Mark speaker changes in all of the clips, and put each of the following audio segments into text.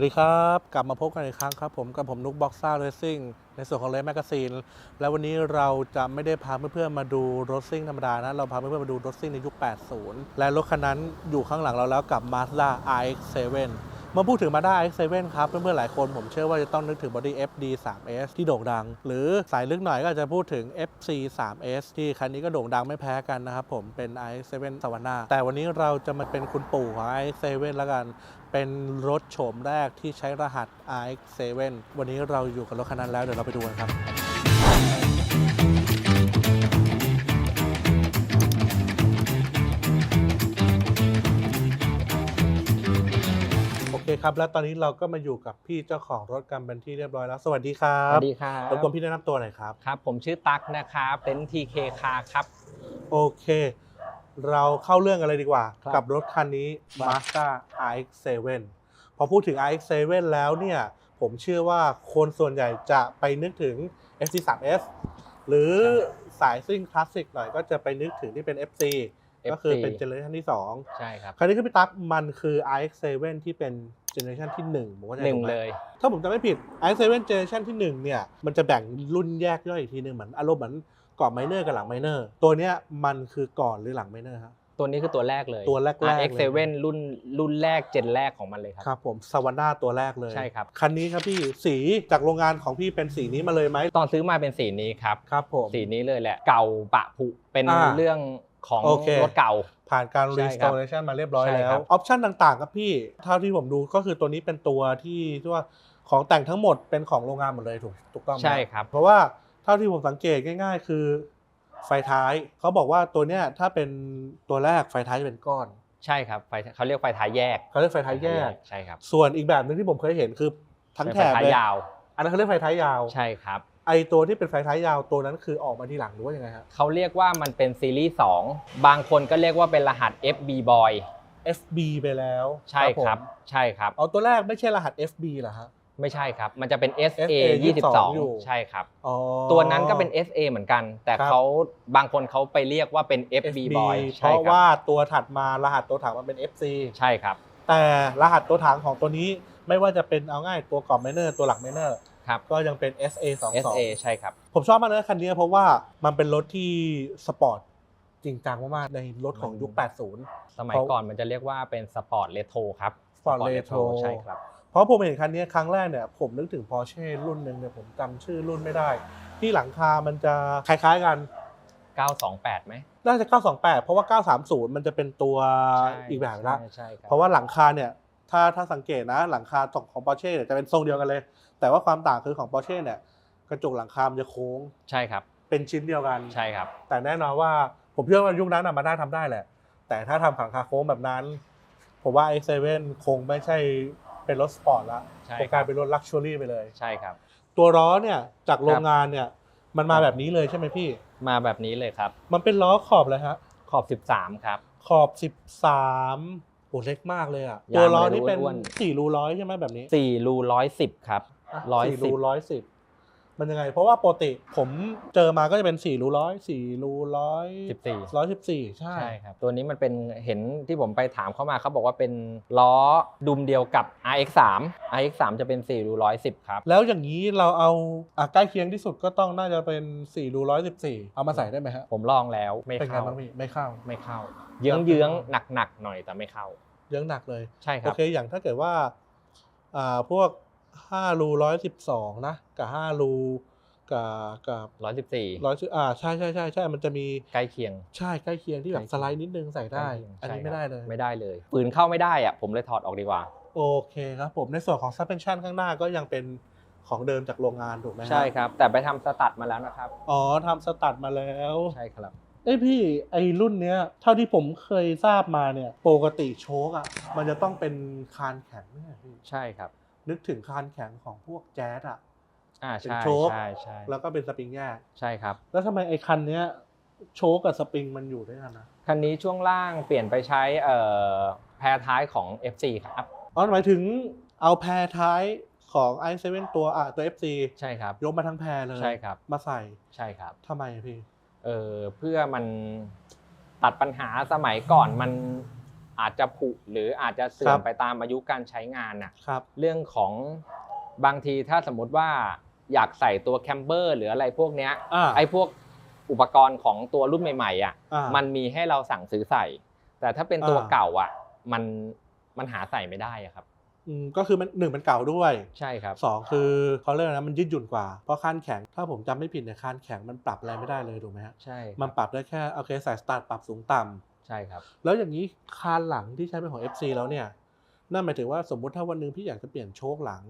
Speaker 1: วัสดีครับ กลับมาพบกันอีกครั้งครับผมกับผมนุกบ็อกซ่าเรซิ่งในส่วนของเลนแมกกาซีนแล้ววันนี้เราจะไม่ได้พาเพื่อนๆมาดูรถซิ่งธรรมดานะ เราพาเพื่อนๆมาดูรถซิ่งในยุค 80 และรถคันนั้นอยู่ข้างหลังเราแล้วกับ Mazda RX-7 เมื่อพูดถึง Mazda RX-7 ครับ เพื่อนๆ หลายคนผมเชื่อว่าจะต้องนึกถึง Body FD 3S ที่โด่งดัง หรือสายลึกหน่อยก็จะพูดถึง FC 3S ที่คันนี้ก็โด่งดังไม่แพ้กันนะครับผมเป็น RX-7 s a v a n n a แต่วันนี้เราจะมาเป็นคุณปู่ของ RX-7 แล้วกัน เป็นรถโฉมแรกที่ใช้รหัส RX7 วันนี้เราอยู่กับรถคันนั้นแล้วเดี๋ยวเราไปดูกันครับโอเคครับแล้วตอนนี้เราก็มาอยู่กับพี่เจ้าของรถกันเป็นที่เรียบร้อยแล้ว สวัสดีครั
Speaker 2: ส
Speaker 1: บ
Speaker 2: วัสดีครับ
Speaker 1: รบกวนพี่แนะนำตัวหน่อยครับ
Speaker 2: ครับ ผมชื่อตั๊กนะครับเป็นทีเคคาครับ
Speaker 1: โอเค เราเข้าเรื่องกันเลยดีกว่า
Speaker 2: ครับ
Speaker 1: กับรถคันนี้
Speaker 2: ครับ
Speaker 1: Mazda RX-7 พอพูดถึง RX-7 แล้วเนี่ย ผมเชื่อว่าคนส่วนใหญ่จะไปนึกถึง FC3S หรือสายซิ่งคลาสสิกหน่อยก็จะไปนึกถึงที่เป็น FC ก็คือเป็นเจเนอเรชันที่ 2
Speaker 2: ใช่ครับ
Speaker 1: คราวนี้คือพี่ตั๊กมันคือ RX-7 ที่เป็นเจเนอเรชันที่1ผมว่าใจ
Speaker 2: หนึ่ง
Speaker 1: ถูกไหม
Speaker 2: เลย
Speaker 1: ถ้าผมจำไม่ผิด RX-7 เจเนอเรชันที่ 1 เนี่ย มันจะแบ่งรุ่นแยกย่อยอีกทีหนึงเหมือนอารมณ์เหมือน ก่อนไมเนอร์กับหลังไมเนอร์ตัวเนี้ยมันคือก่อนหรือหลังไมเนอร์ครับ
Speaker 2: ตัวนี้คือตัวแรกเลย
Speaker 1: ตัวแรกๆเลย
Speaker 2: RX7 รุ่นรุ่นแรกเจนแรกของมันเลยครับ
Speaker 1: ครับผมสวาน่าตัวแรกเลย
Speaker 2: ใช่ครับ
Speaker 1: คันนี้ครับพี่สีจากโรงงานของพี่เป็นสีนี้มาเลยไหม
Speaker 2: ตอนซื้อมาเป็นสีนี้ครับ
Speaker 1: ครับผม
Speaker 2: สีนี้เลยแหละ เก่าปะผุเป็น
Speaker 1: อ่า
Speaker 2: เรื่องของ
Speaker 1: โอเค
Speaker 2: รถเก่า
Speaker 1: ผ่านการ
Speaker 2: ใช่ครับ
Speaker 1: restoration มาเรียบร้อย
Speaker 2: ใช่
Speaker 1: แล้
Speaker 2: ครั
Speaker 1: ว
Speaker 2: บ
Speaker 1: ออปชันต่างๆครับพี่เท่าที่ผมดูก็คือตัวนี้เป็นตัวที่ที่ว่าของแต่งทั้งหมดเป็นของโรงงานหมดเลยถูกถูกต้องไหม
Speaker 2: ใช่ครับ
Speaker 1: เพราะว่า เท่าที่ผมสังเกตง่าย ๆ คือไฟท้ายเขาบอกว่าตัวเนี้ยถ้าเป็นตัวแรกไฟท้ายจะเป็นก้อน
Speaker 2: ใช่ครับไฟเขาเรียกไฟท้ายแยก
Speaker 1: เขาเรียกไฟท้ายแยก
Speaker 2: ใช่ครับ
Speaker 1: ส่วนอีกแบบหนึงที่ผมเคยเห็นคือทั้งแถบ
Speaker 2: ไฟท้า
Speaker 1: เลยย
Speaker 2: ยาว
Speaker 1: อันนั้นเขาเรียกไฟท้ายยาว
Speaker 2: ใช่ครับ
Speaker 1: ไอตัวที่เป็นไฟท้ายยาวตัวนั้นคือออกมาทีหลังหรือว่ายังไงฮะ
Speaker 2: เขาเรียกว่ามันเป็นซีรีส์2บางคนก็เรียกว่าเป็นรหัส FB Boy
Speaker 1: FB ไปแล้ว
Speaker 2: ใช่ครับ
Speaker 1: ผม
Speaker 2: ใช่ครับ
Speaker 1: เอาตัวแรกไม่ใช่รหัส FB เหรอฮะ
Speaker 2: ไม่ใใช่ครับ มันจะเป็น SA
Speaker 1: SA 22อยู่
Speaker 2: 22ใช่ครับ
Speaker 1: อ๋อ
Speaker 2: ตัวนั้นก็เป็น SA เหมือนกัน แต่
Speaker 1: ครับ
Speaker 2: เขาบางคนเขาไปเรียกว่าเป็น FB Boy
Speaker 1: เพ
Speaker 2: ใช่
Speaker 1: ราะ
Speaker 2: ครับ
Speaker 1: ว่าตัวถัดมารหัสตัวถังมันเป็น FC
Speaker 2: ใช่ครับ
Speaker 1: แต่รหัสตัวถังของตัวนี้ไม่ว่าจะเป็นเอาง่ายตัวกรอบไมเนอร์ตัวหลักไมเนอร์
Speaker 2: ครับ
Speaker 1: ก็ยังเป็น SA 2
Speaker 2: SA ใช่ครับ
Speaker 1: 2ผมชอบมากเลยคันนี้เพราะว่ามันเป็นรถที่สปอร์ตจริงจังมากๆในรถของยุค 80
Speaker 2: สมัย
Speaker 1: เขา
Speaker 2: ก่อนมันจะเรียกว่าเป็นสปอร์ตเรโทรครับ
Speaker 1: Sport
Speaker 2: Sport
Speaker 1: Retro
Speaker 2: ใช่ครับ
Speaker 1: เพราะผมเห็นคันนี้ครั้งแรกเนี่ยผมนึกถึง Porsche รุ่นหนึ่งเนี่ยผมจำชื่อรุ่นไม่ได้ ที่หลังคามันจะคล้ายๆกัน
Speaker 2: 928ไหม
Speaker 1: น่าจะ 928 เพราะว่า 930 มันจะเป็นตัวอีกแบบละ
Speaker 2: ใช่ใช่ครับ
Speaker 1: เพราะว่าหลังคาเนี่ยถ้าถ้าสังเกตนะ หลังคาของ Porsche เนี่ยจะเป็นทรงเดียวกันเลย แต่ว่าความต่างคือของ Porsche เนี่ยกระจกหลังคามันจะโค้ง
Speaker 2: ใช่ครับ
Speaker 1: เป็นชิ้นเดียวกัน
Speaker 2: ใช่ครับ
Speaker 1: แต่แน่นอนว่าผมเชื่อว่ายุคนั้นน่ะมันน่าทำได้แหละ แต่ถ้าทำหลังคาโค้งแบบนั้น ผมว่า X7 คงไม่ใช่ เป็นรถสปอร์ตละ
Speaker 2: ใช่
Speaker 1: คงกลายเป็นรถลักชัวรี่ไปเลย
Speaker 2: ใช่ครับ
Speaker 1: ตัวล้อเนี่ยจากโรงงานเนี่ยมันมาแบบนี้เลยใช่ไหมพี่
Speaker 2: มาแบบนี้เลยครับ
Speaker 1: มันเป็นล้อขอบเลยฮะ
Speaker 2: ขอบ 13 ครับ
Speaker 1: ขอบ 13โอ้เล็กมากเลยอะ
Speaker 2: ยาง
Speaker 1: ตัวล้อนี่เป็น
Speaker 2: อ้วน
Speaker 1: สี่รูร้อยใช่ไหมแบบนี้
Speaker 2: 4รู110 ครับร้อย
Speaker 1: สี่
Speaker 2: สิ
Speaker 1: รู
Speaker 2: บ
Speaker 1: ร้อยสิบ มันยังไง เพราะว่าปกติผมเจอมาก็จะเป็นสี่รูร้อยสี่รูร้อย
Speaker 2: 14
Speaker 1: ร้อยสิบสี่ใช่
Speaker 2: ใช่ครับ ตัวนี้มันเป็นเห็นที่ผมไปถามเข้ามาเขาบอกว่าเป็นล้อดุมเดียวกับ RX3 RX3 จะเป็น4รู110 ครับ
Speaker 1: แล้วอย่างนี้เราเอาอะใกล้เคียงที่สุดก็ต้องน่าจะเป็นสี่รูร้อยสิบสี่เอามาใส่ได้ไหมฮะ
Speaker 2: ผมลองแล้วไม่
Speaker 1: เป็นไง
Speaker 2: เข้า
Speaker 1: บ้างพี่ไม่เข้า
Speaker 2: ไม่เข้า เยื้องเยื้องหนักหนักๆหน่อยแต่ไม่เข้า
Speaker 1: เยอะหนักเลย
Speaker 2: ใช่ค
Speaker 1: โอ
Speaker 2: รับ
Speaker 1: เคอย่างถ้าเกิดว่าอ่าพวก ห้ารูร้อยสิบสองนะกับห้ารูกับกับ
Speaker 2: 114
Speaker 1: ร้อยอ่าใช่ใช่ใช่ใช่มันจะมี
Speaker 2: ใกล้เคียง
Speaker 1: ใช่ใกล้เคียงที่แบ
Speaker 2: ใกล้
Speaker 1: บ
Speaker 2: เคียง
Speaker 1: สไลด์นิดนึงใส่ได้
Speaker 2: ใกล้เคียง
Speaker 1: อันนี้
Speaker 2: ใช่
Speaker 1: ไม่
Speaker 2: ครับ
Speaker 1: ได้เลย
Speaker 2: ไม่ได้เลยปืนเข้าไม่ได้อะผมเลยถอดออกดีกว่า
Speaker 1: โอเคครับผมในส่วนของ suspension ข้างหน้าก็ยังเป็นของเดิมจากโรงงานถูกไหมฮะ
Speaker 2: ใช่ครับ แต่ไปทำสตัดมาแล้วนะครับ
Speaker 1: อ๋อทำสตัดมาแล้ว
Speaker 2: ใช่ครับ
Speaker 1: เอ้ยพี่ไอรุ่นเนี้ยเท่าที่ผมเคยทราบมาเนี่ยปกติโชคอะมันจะต้องเป็นคานแข็งเนี่ยพี่
Speaker 2: ใช่ครับ
Speaker 1: นึกถึงคานแข็งของพวกแจ๊สอะ
Speaker 2: อ่า
Speaker 1: เป็น
Speaker 2: ใช่
Speaker 1: โชค
Speaker 2: ใช่ใช่
Speaker 1: แล้วก็เป็นสปริงแยก
Speaker 2: ใช่ครับ
Speaker 1: แล้วทำไมไอ้คันเนี้ยโชคกับสปริงมันอยู่ด้วยกันนะ
Speaker 2: คันนี้ช่วงล่างเปลี่ยนไปใช้เอ่อแพรท้ายของ FC ครับ
Speaker 1: อ๋อหมายถึงเอาแพรท้ายของ i7 ตัวอะตัว FC
Speaker 2: ใช่ครับ
Speaker 1: ยกมาทั้งแพรเลย
Speaker 2: ใช่ครับ
Speaker 1: มาใส่
Speaker 2: ใช่ครับ
Speaker 1: ทำไมอะพี่
Speaker 2: เออเพื่อมันตัดปัญหาสมัยก่อนมัน อาจจะผุหรืออาจจะเสื่อ
Speaker 1: ครั
Speaker 2: ม
Speaker 1: บ
Speaker 2: ไปตามอายุการใช้งานน่ะ
Speaker 1: ครับ
Speaker 2: เรื่องของบางทีถ้าสมมุติว่าอยากใส่ตัวแคมเบอร์หรืออะไรพวกเนี้ย
Speaker 1: อ่า
Speaker 2: ไอ้พวกอุปกรณ์ของตัวรุ่นใหม่ๆอะ
Speaker 1: อ่ามั
Speaker 2: มันมีให้เราสั่งซื้อใส่ แต่ถ้าเป็นตัว
Speaker 1: อ่า
Speaker 2: เก่าอะมันมันหาใส่ไม่ได้อะครับ
Speaker 1: อืมก็คือมันหนึ่งมันเก่าด้วย
Speaker 2: ใช่ครับ
Speaker 1: สองคือเขาเรียกอะไรนะมันยืดหยุ่นกว่าเพราะคานแข็งถ้าผมจำไม่ผิดเนี่ยคานแข็งมันปรับอะไรไม่ได้เลยถูกไหมฮะ
Speaker 2: ใช่ครับ
Speaker 1: มันปรับได้แค่โอเคใส่สตาร์ทปรับสูงต่ำ
Speaker 2: ใช่ครับ
Speaker 1: แล้วอย่างนี้คานหลังที่ใช้เป็นของ FC แล้วเนี่ยนั่นหมายถึงว่าสมมุติถ้าวันหนึ่งพี่อยากจะเปลี่ยนโชคหลัง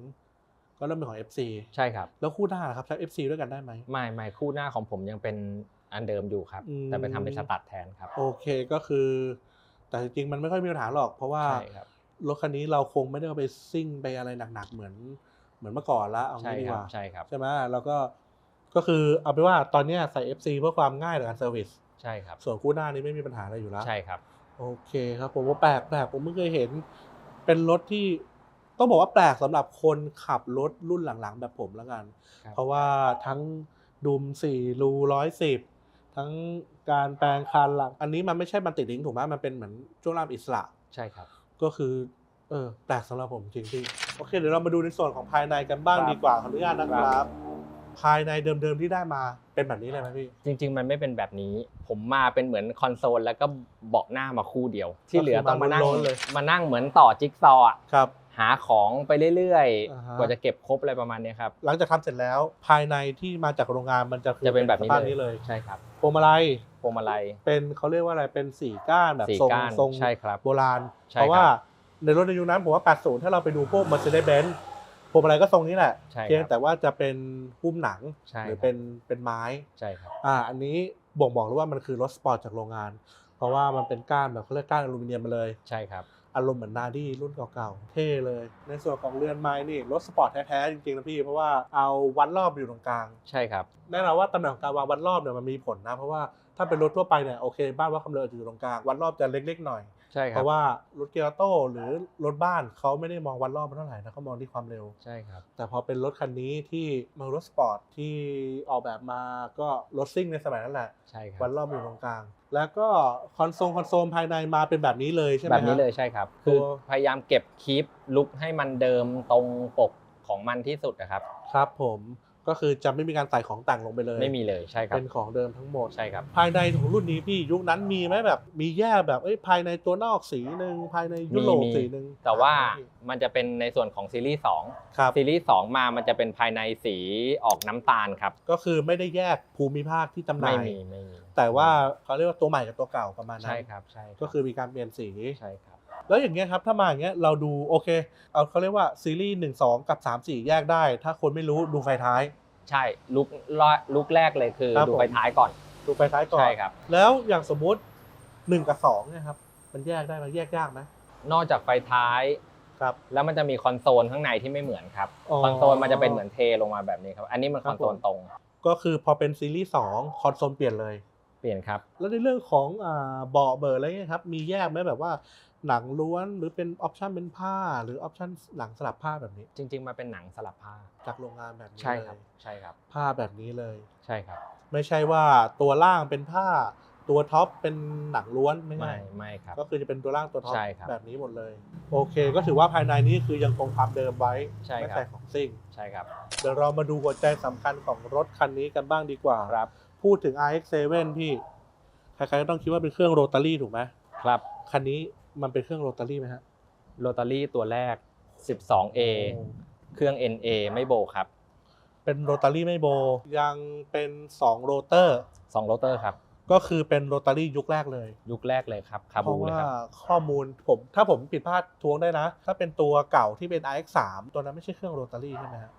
Speaker 1: ก็เริ่มเป็นของ FC
Speaker 2: ใช่ครับ
Speaker 1: แล้วคู่หน้าล่ะครับใช้ FC ด้วยกันได้ไหม
Speaker 2: ไม่ไม่คู่หน้าของผมยังเป็นอันเดิมอยู่ครับ
Speaker 1: อืม
Speaker 2: แต่ไปทำเป็นสตัดแทนครับ
Speaker 1: โอเคก็คือ แต่จริงๆมันไม่ค่อยมีปัญหาหรอก เพราะว่า
Speaker 2: ใช่ครับ
Speaker 1: รถคันนี้เราคงไม่ได้เอาไปซิ่งไปอะไรหนักๆเหมือนเหมือนเมื่อก่อนละเอา
Speaker 2: ใช่
Speaker 1: งี้ดี
Speaker 2: ค
Speaker 1: ก
Speaker 2: รับ
Speaker 1: ว่า
Speaker 2: ใช่ครับ
Speaker 1: ใช่ไหมแล้วก็ก็คือเอาไปนว่าตอนเนี้ยใส่ FC เพื่อความง่ายในการเซอร์วิส
Speaker 2: ใช่ครับ
Speaker 1: ส่วนคู่หน้านี้ไม่มีปัญหาอะไรอยู่แล้ว
Speaker 2: ใช่ครับ
Speaker 1: โอเคครับ ผมว่าแปลกแปลกผมไม่เคยเห็น เป็นรถที่ต้องบอกว่าแปลกสำหรับคนขับรถรุ่นหลังๆ แบบผมแล้วกัน
Speaker 2: ครับ
Speaker 1: เพราะว่าทั้งดุม4รูร้อยสิบทั้งการแปลงคานหลัง อันนี้มันไม่ใช่มันติดลิงก์ถูกไหมมันเป็นเหมือนช่วงล่างอิสระ
Speaker 2: ใช่ครับ
Speaker 1: ก็คือเออแปลกสำหรับผมจริงๆโอเคเดี๋ยวเรามาดูในส่วนของภายในกันบ้าง
Speaker 2: ครับ
Speaker 1: ดีกว่าขออนุญาตนะค
Speaker 2: ครั
Speaker 1: รับ
Speaker 2: บ
Speaker 1: ภายในเดิมๆที่ได้มาเป็นแบบนี้เลยไหมพี่
Speaker 2: จริง ๆ มันไม่เป็นแบบนี้ ผมมาเป็นเหมือนคอนโซลแล้วก็เบาะหน้ามาคู่เดียว ที่เหลือต้องมานั่ง
Speaker 1: ก็คือมาล้นๆเลย
Speaker 2: มานั่งเหมือนต่อจิ๊กซอว์อะ
Speaker 1: ครับ
Speaker 2: หาของไปเรื่อย
Speaker 1: อ่าฮะ
Speaker 2: ๆกว่าจะเก็บครบอะไรประมาณเนี้ยครับ
Speaker 1: หลังจากทำเสร็จแล้วภายในที่มาจากโรงงานมันจะคือ
Speaker 2: จะเป็นแบบนี้
Speaker 1: สภาพ
Speaker 2: เลย
Speaker 1: นี้เลย
Speaker 2: ใช่ครับ
Speaker 1: พวงมาลัย
Speaker 2: พวงมาลัย
Speaker 1: เป็นเขาเรียกว่าอะไร เป็นสี่ก้านแบบ
Speaker 2: สี่
Speaker 1: ทรง
Speaker 2: ก้าน
Speaker 1: ทรง
Speaker 2: ใช่ครับ
Speaker 1: โบราณ
Speaker 2: ใช่
Speaker 1: เพราะว่า
Speaker 2: ครับ
Speaker 1: ในรถในยุคนั้นผมว่า 80 ถ้าเราไปดูพวก Mercedes-Benz พวงมาลัยก็ทรงนี้แหละ
Speaker 2: ใช่
Speaker 1: เพียง
Speaker 2: ครับ
Speaker 1: แต่ว่าจะเป็นหุ้มหนัง
Speaker 2: ใช่
Speaker 1: หรือ
Speaker 2: ครับ
Speaker 1: เป็นเป็นไม้
Speaker 2: ใช่ครับ
Speaker 1: อ่าอันนี้บ่งบอกเลยว่ามันคือรถสปอร์ตจากโรงงาน เพราะว่ามันเป็นก้านแบบเขาเรียกก้านอลูมิเนียมมาเลย
Speaker 2: ใช่ครับ
Speaker 1: อารมณ์เหมือนนาดี้รุ่นเก่าๆ เท่เลย ในส่วนของเรือนไม้นี่รถสปอร์ตแท้ๆจริงๆนะพี่ เพราะว่าเอาวัดรอบอยู่ตรงกลาง
Speaker 2: ใช่ครับ
Speaker 1: แน่นอนว่าตำแหน่งของการวางวัดรอบเนี่ยมันมีผลนะ เพราะว่าถ้าเป็นรถทั่วไปเนี่ยโอเคบ้านวัดความเร็วอาจจะอยู่ตรงกลางวัดรอบจะเล็กๆหน่อย
Speaker 2: ใช่ค
Speaker 1: เพ
Speaker 2: รับ
Speaker 1: ราะว่ารถเกียร์ออโต้หรือรถบ้านเขาไม่ได้มองวัดรอบมันเท่าไหร่นะเขามองที่ความเร็ว
Speaker 2: ใช่ครับ
Speaker 1: แต่พอเป็นรถคันนี้ที่มันรถสปอร์ตที่ออกแบบมาก็รถซิ่งในสมัยนั้นแหละ
Speaker 2: ใช่ครั
Speaker 1: วั
Speaker 2: บ
Speaker 1: ดรอบอยู่ตรงกลาง แล้วก็คอนโซลคอนโซลภายในมาเป็นแบบนี้เลยใช่ไหม
Speaker 2: แบบนี้
Speaker 1: ฮะ
Speaker 2: เลยใช่ครับ
Speaker 1: ตัว
Speaker 2: คือพยายามเก็บคลิปลุกให้มันเดิมตรงปกของมันที่สุดนะครับ
Speaker 1: ครับผม ก็คือจะไม่มีการใส่ของแต่งลงไปเลย
Speaker 2: ไม่มีเลยใช่ครับ
Speaker 1: เป็นของเดิมทั้งหมด
Speaker 2: ใช่ครับ
Speaker 1: ภายในของรุ่นนี้พี่ยุคนั้นมีไหมแบบมีแยกแบบเอ้ยภายในตัวนอกสีหนึ่งภายในยุโรป
Speaker 2: มีมี
Speaker 1: สีหนึ่ง
Speaker 2: แต่ว่า
Speaker 1: อ่พี่
Speaker 2: มันจะเป็นในส่วนของซีรีส์2
Speaker 1: ครับ
Speaker 2: ซีรีส์2มามันจะเป็นภายในสีออกน้ำตาลครับ
Speaker 1: ก็คือไม่ได้แยกภูมิภาคที่จำหน่า
Speaker 2: ไม่
Speaker 1: ย
Speaker 2: มีไม่มี
Speaker 1: แต่ว่าเขาเรียกว่าตัวใหม่กับตัวเก่าประมาณนั้น
Speaker 2: ใช่ครับใช่รับ
Speaker 1: ก็คือมีการเปลี่ยนสี
Speaker 2: ใช่ครับ
Speaker 1: แล้วอย่างเงี้ยครับถ้ามาอย่างเงี้ยเราดูโอเค เอาเขาเรียกว่าซีรีส์หนึ่งสองกับสามสี่แยกได้ ถ้าคนไม่รู้ดูไฟท้าย
Speaker 2: ใช่ลุกลุกแรกเลยคือ
Speaker 1: ครับ
Speaker 2: ดู
Speaker 1: ผม
Speaker 2: ไฟท้ายก่อน
Speaker 1: ดูไฟท้ายก่อน
Speaker 2: ใช่ครับ
Speaker 1: แล้วอย่างสมมุติหนึ่งกับสองเนี่ยครับมันแยกได้ไหมแยกยากไหม
Speaker 2: นอกจากไฟท้าย
Speaker 1: ครับ
Speaker 2: แล้วมันจะมีคอนโซลข้างในที่ไม่เหมือนครับ
Speaker 1: อ๋อ
Speaker 2: คอนโซลมันจะเป็นเหมือนเทลงมาแบบนี้ครับ อันนี้มัน
Speaker 1: ค
Speaker 2: ครับอนโซล
Speaker 1: ผม
Speaker 2: ตรง
Speaker 1: ก็คือพอเป็นซีรีส์สองคอนโซลเปลี่ยนเลย
Speaker 2: เปลี่ยนครับ
Speaker 1: แล้วในเรื่องของอ่าเบาะเบอร์อะไรเงี้ยครับมีแยกไหมแบบว่า หนังล้วนหรือเป็นออปชันเป็นผ้าหรือออปชันหนังสลับผ้าแบบนี้
Speaker 2: จริง ๆมาเป็นหนังสลับผ้า
Speaker 1: จากโรงงานแบบนี้
Speaker 2: ใช่
Speaker 1: เลย
Speaker 2: ครับใช่ครับ
Speaker 1: ผ้าแบบนี้เลย
Speaker 2: ใช่ครับ
Speaker 1: ไม่ใช่ว่าตัวล่างเป็นผ้า ตัวท็อปเป็นหนังล้วนไม่
Speaker 2: ไม่
Speaker 1: ใช่
Speaker 2: ไม่ครับ
Speaker 1: ก็คือจะเป็นตัวล่างตัวท็อป
Speaker 2: ใช่ครับ
Speaker 1: แบบนี้หมดเลย โอเค ก็ถือว่าภายในนี้คือยังคงความเดิมไว้
Speaker 2: ใช่
Speaker 1: ไม่
Speaker 2: ครับ
Speaker 1: ใส่ของซิ่ง
Speaker 2: ใช่ครับ
Speaker 1: เดี๋ยวเรามาดูหัวใจสำคัญของรถคันนี้กันบ้างดีกว่า
Speaker 2: ครับ
Speaker 1: พูดถึง RX7 พี่ ใครๆก็ต้องคิดว่าเป็นเครื่องโรตารี่ถูกไหม
Speaker 2: ครับ
Speaker 1: คันนี้ มันเป็นเครื่องโรตารี่ไหมฮะ
Speaker 2: โรตารี่ตัวแรก 12A เครื่อง NA ไม่โบครับ
Speaker 1: เป็นโรตารี่ไม่โบยังเป็น2โรเตอร์
Speaker 2: 2โรเตอร์ครับ
Speaker 1: ก็คือเป็นโรตารี่ยุคแรกเลย
Speaker 2: ยุคแรกเลยครับคา
Speaker 1: เพ
Speaker 2: บู
Speaker 1: ราะ
Speaker 2: เลย
Speaker 1: ว่า
Speaker 2: ครับ
Speaker 1: ข้อมูลผมถ้าผมผิดพลาดทวงได้นะ ถ้าเป็นตัวเก่าที่เป็น RX3 ตัวนั้นไม่ใช่เครื่องโรตารี่ใช่ไหมฮะ